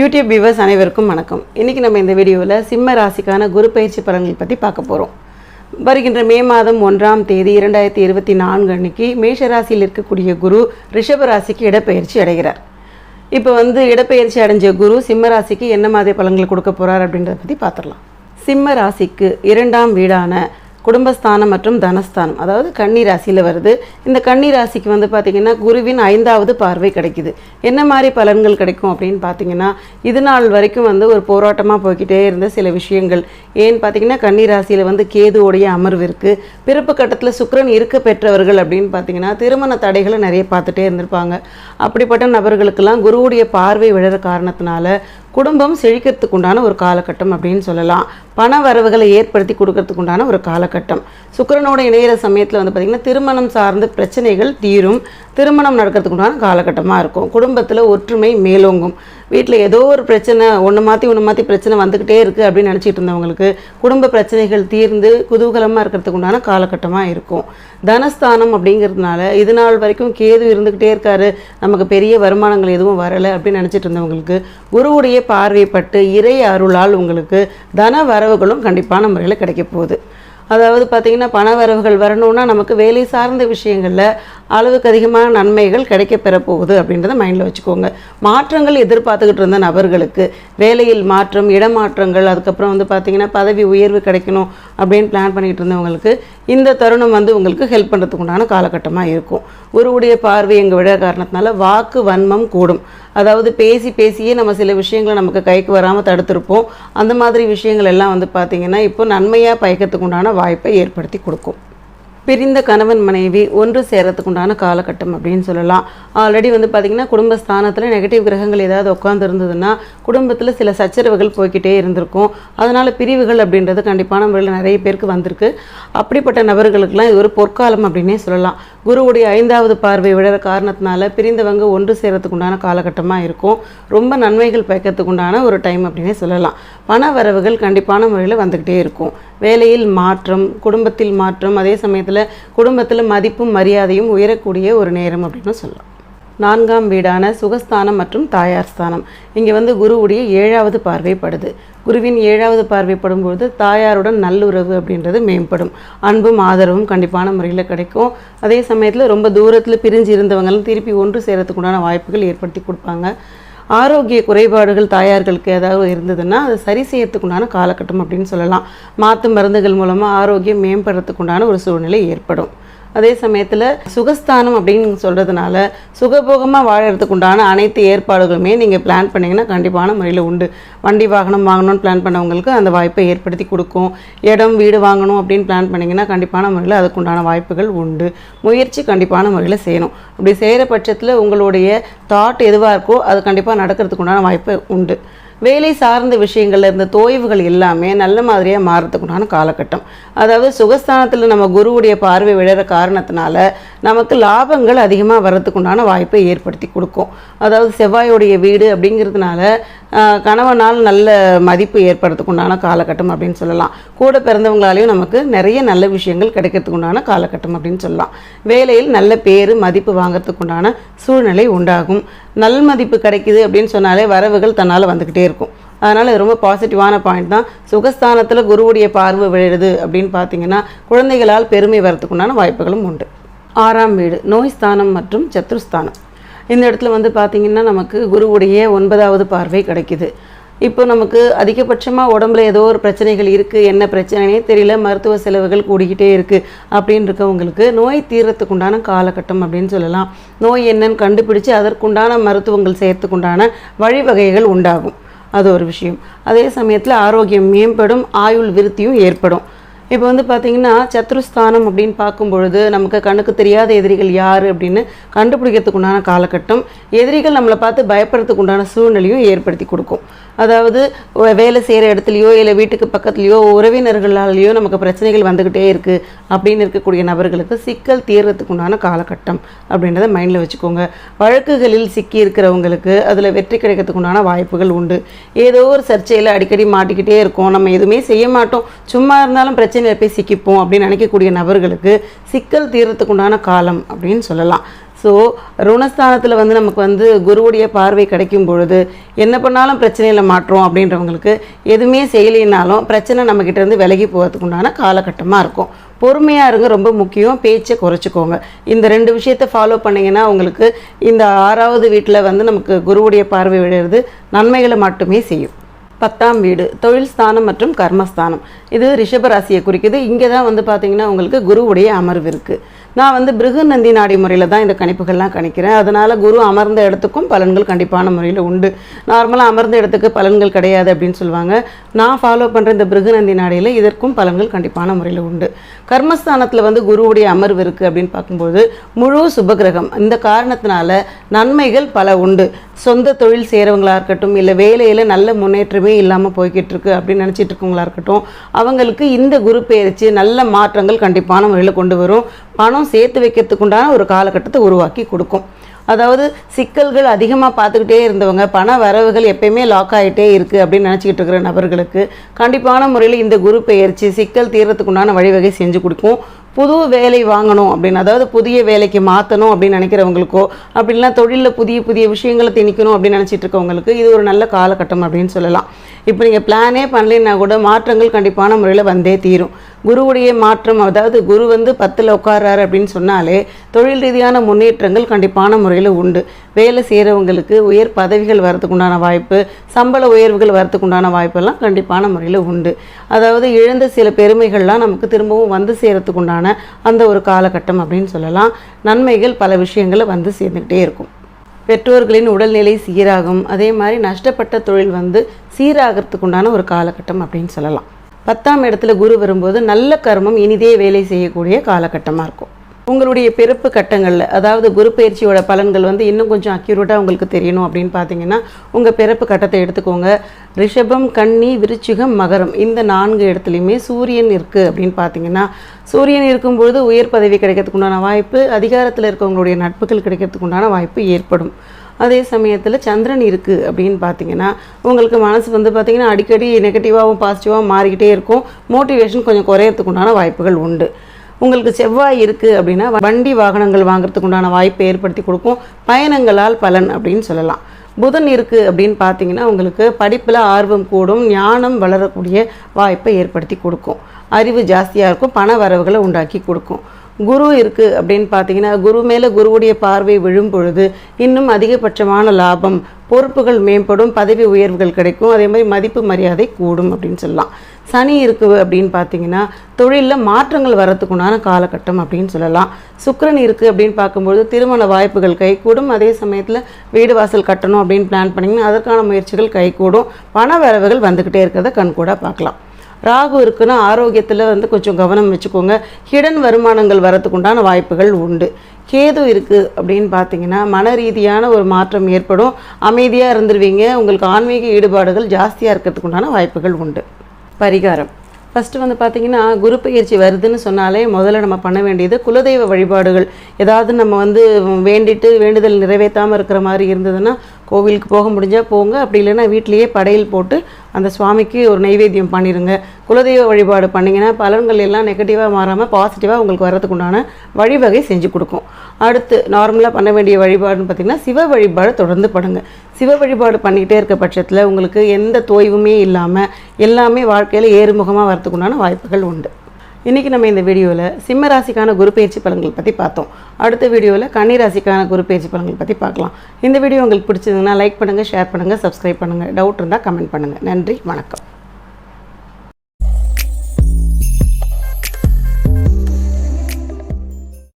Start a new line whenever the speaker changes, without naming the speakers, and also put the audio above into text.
YouTube viewers அனைவருக்கும் வணக்கம். இன்றைக்கி நம்ம இந்த வீடியோவில் சிம்ம ராசிக்கான குரு பயிற்சி பலன்கள் பற்றி பார்க்க போகிறோம் வருகின்ற மே மாதம் ஒன்றாம் தேதி இரண்டாயிரத்தி இருபத்தி நான்கு அன்னைக்கு மேஷ ராசியில் இருக்கக்கூடிய குரு ரிஷப ராசிக்கு இடப்பெயர்ச்சி அடைகிறார். இப்போ வந்து இடப்பெயர்ச்சி அடைஞ்ச குரு சிம்ம ராசிக்கு என்ன மாதிரி பலன்கள் கொடுக்க போகிறார் அப்படின்றத பற்றி பார்த்துடலாம். சிம்ம ராசிக்கு இரண்டாம் வீடான குடும்பஸ்தானம் மற்றும் தனஸ்தானம். அதாவது கன்னி ராசியில் வருது. இந்த கன்னி ராசிக்கு வந்து பார்த்திங்கன்னா குருவின் ஐந்தாவது பார்வை கிடைக்குது. என்ன மாதிரி பலன்கள் கிடைக்கும் அப்படின்னு பார்த்தீங்கன்னா இது நாள் வரைக்கும் வந்து ஒரு போராட்டமாக போய்க்கிட்டே இருந்த சில விஷயங்கள். ஏன்னு பார்த்தீங்கன்னா கன்னி ராசியில் வந்து கேதுவோடைய அமர்வு இருக்குது பிறப்பு கட்டத்தில் சுக்கரன் இருக்க பெற்றவர்கள் அப்படின்னு பார்த்தீங்கன்னா திருமண தடைகளை நிறைய பார்த்துட்டே இருந்திருப்பாங்க. அப்படிப்பட்ட நபர்களுக்கெல்லாம் குருவுடைய பார்வை விழற காரணத்தினால குடும்பம் செழிக்கிறதுக்கு உண்டான ஒரு காலகட்டம் அப்படின்னு சொல்லலாம். பண வரவுகளை ஏற்படுத்தி கொடுக்கறதுக்கு உண்டான ஒரு காலகட்டம். சுக்கிரனோட இணையிற சமயத்தில் வந்து பார்த்திங்கன்னா திருமணம் சார்ந்த பிரச்சனைகள் தீரும். திருமணம் நடக்கிறதுக்கு உண்டான காலகட்டமாக இருக்கும். குடும்பத்தில் ஒற்றுமை மேலோங்கும். வீட்டில் ஏதோ ஒரு பிரச்சனை ஒன்று மாற்றி ஒன்று மாற்றி பிரச்சனை வந்துக்கிட்டே இருக்குது அப்படின்னு நினச்சிட்டு இருந்தவங்களுக்கு குடும்ப பிரச்சனைகள் தீர்ந்து குதூகலமாக இருக்கிறதுக்கு உண்டான காலகட்டமாக இருக்கும். தனஸ்தானம் அப்படிங்கிறதுனால இது நாள் வரைக்கும் கேது இருந்துக்கிட்டே இருக்காரு. நமக்கு பெரிய வருமானங்கள் எதுவும் வரலை அப்படின்னு நினச்சிட்டு இருந்தவங்களுக்கு குருவுடைய பார்வைப்பட்டு இறை அருளால் உங்களுக்கு தன வரவுகளும் கண்டிப்பான முறையில் கிடைக்க போகுது. அதாவது பார்த்திங்கன்னா பண வரவுகள் வரணும்னா நமக்கு வேலை சார்ந்த விஷயங்களில் அளவுக்கு அதிகமான நன்மைகள் கிடைக்க பெறப்போகுது அப்படின்றத மைண்டில் வச்சுக்கோங்க. மாற்றங்கள் எதிர்பார்த்துக்கிட்டு இருந்த நபர்களுக்கு வேலையில் மாற்றம் இடமாற்றங்கள் அதுக்கப்புறம் வந்து பார்த்திங்கன்னா பதவி உயர்வு கிடைக்கணும் அப்படின்னு பிளான் பண்ணிக்கிட்டு இருந்தவங்களுக்கு இந்த தருணம் வந்து உங்களுக்கு ஹெல்ப் பண்ணுறதுக்கு உண்டான காலகட்டமாக இருக்கும். ஒருவுடைய பார்வை எங்கள் விட காரணத்தினால வாக்கு வன்மம் கூடும். அதாவது பேசி பேசியே நம்ம சில விஷயங்களை நமக்கு கைக்கு வராமல் தடுத்திருப்போம். அந்த மாதிரி விஷயங்கள் எல்லாம் வந்து பார்த்திங்கன்னா இப்போ நன்மையாக பயக்கிறதுக்கு உண்டான வாய்ப்பை ஏற்படுத்தி கொடுக்கும். பிரிந்த கணவன் மனைவி ஒன்று சேரத்துக்குண்டான காலகட்டம் அப்படின்னு சொல்லலாம். ஆல்ரெடி வந்து பார்த்திங்கன்னா குடும்பஸ்தானத்தில் நெகட்டிவ் கிரகங்கள் ஏதாவது உட்காந்துருந்ததுன்னா குடும்பத்தில் சில சச்சரவுகள் போய்க்கிட்டே இருந்திருக்கும். அதனால் பிரிவுகள் அப்படின்றது கண்டிப்பான முறையில் நிறைய பேருக்கு வந்திருக்கு. அப்படிப்பட்ட நபர்களுக்கெல்லாம் இது ஒரு பொற்காலம் அப்படின்னே சொல்லலாம். குருவுடைய ஐந்தாவது பார்வை விழற காரணத்தினால பிரிந்தவங்க ஒன்று சேரத்துக்குண்டான காலகட்டமாக இருக்கும். ரொம்ப நன்மைகள் பயக்கிறதுக்குண்டான ஒரு டைம் அப்படின்னே சொல்லலாம். பண வரவுகள் கண்டிப்பான முறையில் வந்துக்கிட்டே இருக்கும். வேலையில் மாற்றம் குடும்பத்தில் மாற்றம் அதே சமயத்தில் குடும்பத்தில் மதிப்பும் மரியாதையும் உயரக்கூடிய ஒரு நேரம் அப்படின்னு சொல்லலாம். நான்காம் வீடான சுகஸ்தானம் மற்றும் தாயார் ஸ்தானம். இங்கே வந்து குருவுடைய ஏழாவது பார்வைப்படுது குருவின் ஏழாவது பார்வைப்படும்போது தாயாருடன் நல்லுறவு அப்படின்றது மேம்படும். அன்பும் ஆதரவும் கண்டிப்பான முறையில் கிடைக்கும். அதே சமயத்தில் ரொம்ப தூரத்தில் பிரிஞ்சு இருந்தவங்களும் திருப்பி ஒன்று சேரத்துக்குண்டான வாய்ப்புகள் ஏற்படுத்தி கொடுப்பாங்க. ஆரோக்கிய குறைபாடுகள் தாயார்களுக்கு ஏதாவது இருந்ததுன்னா அதை சரி செய்யறதுக்குண்டான காலகட்டம் அப்படின்னு சொல்லலாம். மாற்று மருந்துகள் மூலமாக ஆரோக்கியம் மேம்படுறதுக்கு உண்டான ஒரு சூழ்நிலை ஏற்படும். அதே சமயத்தில் சுகஸ்தானம் அப்படின்னு சொல்கிறதுனால சுகபோகமாக வாழறதுக்கு உண்டான அனைத்து ஏற்பாடுகளுமே நீங்கள் பிளான் பண்ணிங்கன்னா கண்டிப்பான முறையில் உண்டு. வண்டி வாகனம் வாங்கணும்னு பிளான் பண்ணவங்களுக்கு அந்த வாய்ப்பை ஏற்படுத்தி கொடுக்கும். இடம் வீடு வாங்கணும் அப்படின்னு பிளான் பண்ணிங்கன்னா கண்டிப்பான முறையில் அதுக்குண்டான வாய்ப்புகள் உண்டு. முயற்சி கண்டிப்பான முறையில் செய்யணும். அப்படி செய்கிற பட்சத்தில் உங்களுடைய தாட் எதுவாக இருக்கோ அது கண்டிப்பாக நடக்கிறதுக்கு உண்டான வாய்ப்பு உண்டு. வேலை சார்ந்த விஷயங்கள்ல இருந்த தோய்வுகள் எல்லாமே நல்ல மாதிரியாக மாறத்துக்குண்டான காலகட்டம். அதாவது சுகஸ்தானத்தில் நம்ம குருவுடைய பார்வை விழற காரணத்தினால நமக்கு லாபங்கள் அதிகமாக வர்றதுக்குண்டான வாய்ப்பை ஏற்படுத்தி கொடுக்கும். அதாவது செவ்வாயுடைய வீடு அப்படிங்கிறதுனால கணவனால் நல்ல மதிப்பு ஏற்படுறதுக்குண்டான காலகட்டம் அப்படின்னு சொல்லலாம். கூட பிறந்தவங்களாலையும் நமக்கு நிறைய நல்ல விஷயங்கள் கிடைக்கிறதுக்குண்டான காலகட்டம் அப்படின்னு சொல்லலாம். வேலையில் நல்ல பேர் மதிப்பு வாங்குறதுக்குண்டான சூழ்நிலை உண்டாகும். நல் மதிப்பு கிடைக்குது அப்படின்னு சொன்னாலே வரவுகள் தன்னால் வந்துக்கிட்டே இருக்கும். அதனால் ரொம்ப பாசிட்டிவான பாயிண்ட் தான். சுகஸ்தானத்தில் குருவுடைய பார்வை விழுது அப்படின்னு பார்த்தீங்கன்னா குழந்தைகளால் பெருமை வரத்துக்குண்டான வாய்ப்புகளும் உண்டு. ஆறாம் வீடு நோய் ஸ்தானம் மற்றும் சத்ருஸ்தானம் இந்த இடத்துல வந்து பார்த்திங்கன்னா நமக்கு குருவுடைய ஒன்பதாவது பார்வை கிடைக்குது. இப்போ நமக்கு அதிகபட்சமாக உடம்புல ஏதோ ஒரு பிரச்சனைகள் இருக்குது என்ன பிரச்சனைனே தெரியல. மருத்துவ செலவுகள் கூடிக்கிட்டே இருக்குது அப்படின்னு இருக்கவங்களுக்கு நோய் தீரத்துக்குண்டான காலகட்டம் அப்படின்னு சொல்லலாம். நோய் என்னன்னு கண்டுபிடிச்சு அதற்குண்டான மருத்துவங்கள் செய்யறதுக்குண்டான வழிவகைகள் உண்டாகும். அது ஒரு விஷயம். அதே சமயத்தில் ஆரோக்கியம் மேம்படும் ஆயுள் விருத்தியும் ஏற்படும். இப்போ வந்து பார்த்தீங்கன்னா சத்ருஸ்தானம் அப்படின்னு பார்க்கும் பொழுது நமக்கு கண்ணுக்கு தெரியாத எதிரிகள் யார் அப்படின்னு கண்டுபிடிக்கிறதுக்கு உண்டான காலகட்டம். எதிரிகள் நம்மளை பார்த்து பயப்படுறதுக்கு உண்டான சூழ்நிலையும் ஏற்படுத்தி கொடுக்கும். அதாவது வேலை செய்கிற இடத்துலையோ இல்லை வீட்டுக்கு பக்கத்துலையோ உறவினர்களாலேயோ நமக்கு பிரச்சனைகள் வந்துக்கிட்டே இருக்குது அப்படின்னு இருக்கக்கூடிய நபர்களுக்கு சிக்கல் தீர்றதுக்கு உண்டான காலகட்டம் அப்படின்றத மைண்டில் வச்சுக்கோங்க. வழக்குகளில் சிக்கி இருக்கிறவங்களுக்கு அதில் வெற்றி கிடைக்கிறதுக்கு உண்டான வாய்ப்புகள் உண்டு. ஏதோ ஒரு சர்ச்சையில் அடிக்கடி மாட்டிக்கிட்டே இருக்கோம். நம்ம எதுவுமே செய்ய மாட்டோம். சும்மா இருந்தாலும் பிரச்சனையில் போய் சிக்கிப்போம் அப்படின்னு நினைக்கக்கூடிய நபர்களுக்கு சிக்கல் தீர்றதுக்கு உண்டான காலம் அப்படின்னு சொல்லலாம். ஸோ ருணஸ்தானத்தில் வந்து நமக்கு வந்து குருவுடைய பார்வை கிடைக்கும் பொழுது என்ன பண்ணாலும் பிரச்சனையில் மாற்றோம் அப்படின்றவங்களுக்கு எதுவுமே செய்யலைனாலும் பிரச்சனை நம்மக்கிட்ட இருந்து விலகி போகிறதுக்கு உண்டான காலகட்டமாக இருக்கும். பொறுமையாக இருங்க ரொம்ப முக்கியம். பேச்சை குறைச்சிக்கோங்க. இந்த ரெண்டு விஷயத்தை ஃபாலோ பண்ணிங்கன்னா உங்களுக்கு இந்த ஆறாவது வீட்டில் வந்து நமக்கு குருவுடைய பார்வை விழுறது நன்மைகளை மட்டுமே செய்யும். பத்தாம் வீடு தொழில் ஸ்தானம் மற்றும் கர்மஸ்தானம். இது ரிஷபராசியை குறிக்குது. இங்கே தான் வந்து பார்த்திங்கன்னா உங்களுக்கு குருவுடைய அமர்வு இருக்குது நான் வந்து பிருகு நந்தி நாடி முறையில் தான் இந்த கணிப்புகள்லாம் கணிக்கிறேன். அதனால் குரு அமர்ந்த இடத்துக்கும் பலன்கள் கண்டிப்பான முறையில் உண்டு. நார்மலாக அமர்ந்த இடத்துக்கு பலன்கள் கிடையாது அப்படின்னு சொல்லுவாங்க. நான் ஃபாலோ பண்ணுற இந்த பிருகு நந்தி நாடியில் இதற்கும் பலன்கள் கண்டிப்பான முறையில் உண்டு. கர்மஸ்தானத்தில் வந்து குருவுடைய அமர்வு இருக்குது அப்படின்னு பார்க்கும்போது முழு சுபகிரகம் இந்த காரணத்தினால நன்மைகள் பல உண்டு. சொந்த தொழில் செய்கிறவங்களாக இருக்கட்டும் இல்லை வேலையில் நல்ல முன்னேற்றமே இல்லாமல் போய்கிட்டு இருக்கு அப்படின்னு நினச்சிட்டு இருக்கவங்களா இருக்கட்டும் அவங்களுக்கு இந்த குரு பெயர்ச்சி நல்ல மாற்றங்கள் கண்டிப்பான முறையில் கொண்டு வரும். பணம் சேர்த்து வைக்கிறதுக்கு உண்டான ஒரு காலகட்டத்தை உருவாக்கி கொடுக்கும். அதாவது சிக்கல்கள் அதிகமாக பார்த்துக்கிட்டே இருந்தவங்க பண வரவுகள் எப்பயுமே லாக் ஆகிட்டே இருக்குது அப்படின்னு நினச்சிக்கிட்டு இருக்கிற நபர்களுக்கு கண்டிப்பான முறையில் இந்த குரு பெயர்ச்சி சிக்கல் தீர்றதுக்குண்டான வழிவகை செஞ்சு கொடுக்கும். புது வேலை வாங்கணும் அப்படின்னு அதாவது புதிய வேலைக்கு மாற்றணும் அப்படின்னு நினைக்கிறவங்களுக்கோ அப்படின்னா தொழிலில் புதிய புதிய விஷயங்களை திணிக்கணும் அப்படின்னு நினச்சிட்டு இருக்கவங்களுக்கு இது ஒரு நல்ல காலகட்டம் அப்படின்னு சொல்லலாம். இப்போ நீங்கள் பிளானே பண்ணலைன்னா கூட மாற்றங்கள் கண்டிப்பான முறையில் வந்தே தீரும். குருவுடைய மாற்றம் அதாவது குரு வந்து பத்தில் உட்கார்றாரு அப்படின்னு சொன்னாலே தொழில் ரீதியான முன்னேற்றங்கள் கண்டிப்பான முறையில் உண்டு. வேலை செய்கிறவங்களுக்கு உயர் பதவிகள் வரதுக்கு உண்டான வாய்ப்பு சம்பள உயர்வுகள் வரதுக்கு உண்டான வாய்ப்பெல்லாம் கண்டிப்பான முறையில் உண்டு. அதாவது இழந்த சில பெருமைகள்லாம் நமக்கு திரும்பவும் வந்து சேரத்துக்கு உண்டான அந்த ஒரு காலகட்டம் அப்படின்னு சொல்லலாம். நன்மைகள் பல விஷயங்களை வந்து சேர்ந்துக்கிட்டே இருக்கும். பெற்றோர்களின் உடல்நிலை சீராகும். அதே மாதிரி நஷ்டப்பட்ட தொழில் வந்து சீராகிறதுக்கு உண்டான ஒரு காலகட்டம் அப்படின்னு சொல்லலாம். பத்தாம் இடத்துல குரு வரும்போது நல்ல கர்மம் இனிதே வேலை செய்யக்கூடிய காலகட்டமாக இருக்கும். உங்களுடைய பிறப்பு கட்டங்களில் அதாவது குரு பயிற்சியோட பலன்கள் வந்து இன்னும் கொஞ்சம் அக்யூரேட்டாக உங்களுக்கு தெரியணும் அப்படின்னு பார்த்தீங்கன்னா உங்கள் பிறப்பு கட்டத்தை எடுத்துக்கோங்க. ரிஷபம் கன்னி விருச்சிகம் மகரம் இந்த நான்கு இடத்துலையுமே சூரியன் இருக்குது அப்படின்னு பார்த்தீங்கன்னா சூரியன் இருக்கும்பொழுது உயர் பதவி கிடைக்கிறதுக்கு உண்டான வாய்ப்பு அதிகாரத்தில் இருக்கவங்களுடைய நட்புகள் கிடைக்கிறதுக்கு உண்டான வாய்ப்பு ஏற்படும். அதே சமயத்தில் சந்திரன் இருக்குது அப்படின்னு பார்த்தீங்கன்னா உங்களுக்கு மனசு வந்து பார்த்தீங்கன்னா அடிக்கடி நெகட்டிவாகவும் பாசிட்டிவாகவும் மாறிக்கிட்டே இருக்கும். மோட்டிவேஷன் கொஞ்சம் குறையறதுக்கு உண்டான வாய்ப்புகள் உண்டு. உங்களுக்கு செவ்வாய் இருக்குது அப்படின்னா வண்டி வாகனங்கள் வாங்குறதுக்கு உண்டான வாய்ப்பை ஏற்படுத்தி கொடுக்கும். பயணங்களால் பலன் அப்படின்னு சொல்லலாம். புதன் இருக்குது அப்படின்னு பார்த்தீங்கன்னா உங்களுக்கு படிப்பில் ஆர்வம் கூடும் ஞானம் வளரக்கூடிய வாய்ப்பை ஏற்படுத்தி கொடுக்கும். அறிவு ஜாஸ்தியாக இருக்கும் பண வரவுகளை உண்டாக்கி கொடுக்கும். குரு இருக்குது அப்படின்னு பார்த்தீங்கன்னா குரு மேலே குருவுடைய பார்வை விழும் பொழுது இன்னும் அதிகபட்சமான லாபம் பொறுப்புகள் மேம்படும் பதவி உயர்வுகள் கிடைக்கும். அதே மாதிரி மதிப்பு மரியாதை கூடும் அப்படின்னு சொல்லலாம். சனி இருக்குது அப்படின்னு பார்த்தீங்கன்னா தொழிலில் மாற்றங்கள் வரத்துக்குண்டான காலகட்டம் அப்படின்னு சொல்லலாம். சுக்கரன் இருக்குது அப்படின்னு பார்க்கும்பொழுது திருமண வாய்ப்புகள் கைகூடும். அதே சமயத்தில் வீடு வாசல் கட்டணும் அப்படின்னு பிளான் பண்ணிங்கன்னா அதற்கான முயற்சிகள் கைகூடும். பண வரவுகள் வந்துக்கிட்டே இருக்கிறத கண்கூடாக பார்க்கலாம். ராகு இருக்குன்னா ஆரோக்கியத்தில் வந்து கொஞ்சம் கவனம் வச்சுக்கோங்க. ஹிடன் வருமானங்கள் வரத்துக்குண்டான வாய்ப்புகள் உண்டு. கேது இருக்குது அப்படின்னு பார்த்தீங்கன்னா மன ரீதியான ஒரு மாற்றம் ஏற்படும். அமைதியாக இருந்துருவீங்க. உங்களுக்கு ஆன்மீக ஈடுபாடுகள் ஜாஸ்தியாக இருக்கிறதுக்கு உண்டான வாய்ப்புகள் உண்டு. பரிகாரம். ஃபஸ்ட்டு வந்து பார்த்தீங்கன்னா குரு பயிற்சி வருதுன்னு சொன்னாலே முதல்ல நம்ம பண்ண வேண்டியது குலதெய்வ வழிபாடுகள். ஏதாவது நம்ம வந்து வேண்டிட்டு வேண்டுதல் நிறைவேற்றாமல் இருக்கிற மாதிரி இருந்ததுன்னா கோவிலுக்கு போக முடிஞ்சால் போங்க. அப்படி இல்லைன்னா வீட்டிலேயே படையல் போட்டு அந்த சுவாமிக்கு ஒரு நைவேத்தியம் பண்ணிடுங்க குலதெய்வ வழிபாடு பண்ணிங்கன்னா பலன்கள் எல்லாம் நெகட்டிவாக மாறாமல் பாசிட்டிவாக உங்களுக்கு வர்றதுக்கு உண்டான வழிவகை செஞ்சு கொடுக்கும். அடுத்து நார்மலாக பண்ண வேண்டிய வழிபாடுன்னு பார்த்திங்கன்னா சிவ வழிபாடு தொடர்ந்து பண்ணுங்க. சிவ வழிபாடு பண்ணிக்கிட்டே இருக்க பட்சத்தில் உங்களுக்கு எந்த தோய்வுமே இல்லாமல் எல்லாமே வாழ்க்கையில் ஏறுமுகமாக வரதுக்குண்டான வாய்ப்புகள் உண்டு. இன்றைக்கி நம்ம இந்த வீடியோவில் சிம்ம ராசிக்கான குரு பயிற்சி பலன்கள் பற்றி பார்த்தோம். அடுத்த வீடியோவில் கன்னி ராசிக்கான குரு பயிற்சி பலன்கள் பற்றி பார்க்கலாம். இந்த வீடியோ உங்களுக்கு பிடிச்சதுன்னா லைக் பண்ணுங்கள் ஷேர் பண்ணுங்கள் சப்ஸ்கிரைப் பண்ணுங்கள் டவுட் இருந்தால் கமெண்ட் பண்ணுங்கள் நன்றி வணக்கம்.